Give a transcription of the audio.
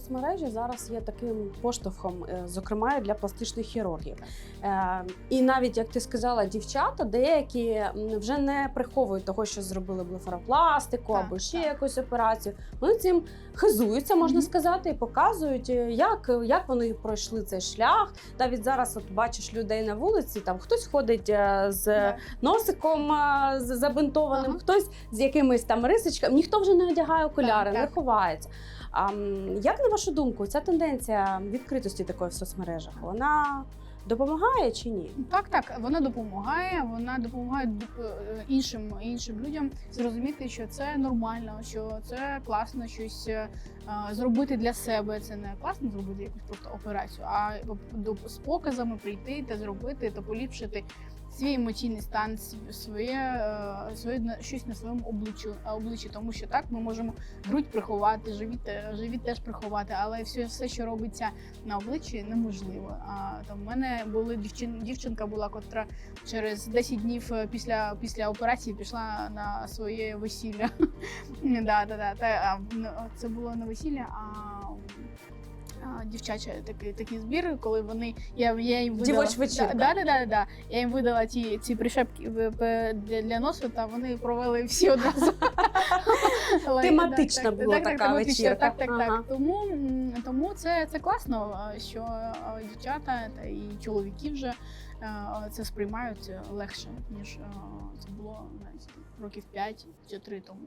Соцмережі зараз є таким поштовхом, е, зокрема для пластичних хірургів. Е, І навіть як ти сказала, дівчата деякі вже не приховують того, що зробили блефаропластику або ще так. якусь операцію. Вони цим хизуються, можна Мгм. сказати, і показують, е, як, як вони пройшли цей шлях. Навіть зараз от бачиш людей на вулиці, там хтось ходить з Так. носиком забинтованим, Ага. хтось з якимись там рисочками. Ніхто вже не одягає окуляри, Так, не так. ховається. А м, на вашу думку, ця тенденція відкритості такої в соцмережах вона допомагає чи ні? Так, так, вона допомагає. Вона допомагає е, іншим іншим людям зрозуміти, що це нормально, що це класно щось е, е, зробити для себе. Це не класно зробити якусь просто операцію, а до- з показами прийти та зробити та поліпшити свій емоційний стан, своє, е, своє щось на своєму обличчю, обличчі, тому що так ми можемо грудь приховати, живіт, е, живіт теж приховати, але все, все, що робиться на обличчі, неможливо. А там в мене були дівчин, дівчинка була, котра через 10 днів е, після, після операції пішла на своє весілля. да, да, да. Ну, це було не весілля, а. А, Дівчача такий такий збір, коли вони я, я їм видала Дівоч вечірка. Да, да, да, да. Я їм видала ті, ці прищепки в- в- для, для носу, та вони провели всі одразу. Тематична була така вечірка. Так, так, так. Тому, тому це, це класно, що дівчата та і чоловіки вже це сприймають легше, ніж це було навіть років 5 чи 3 тому.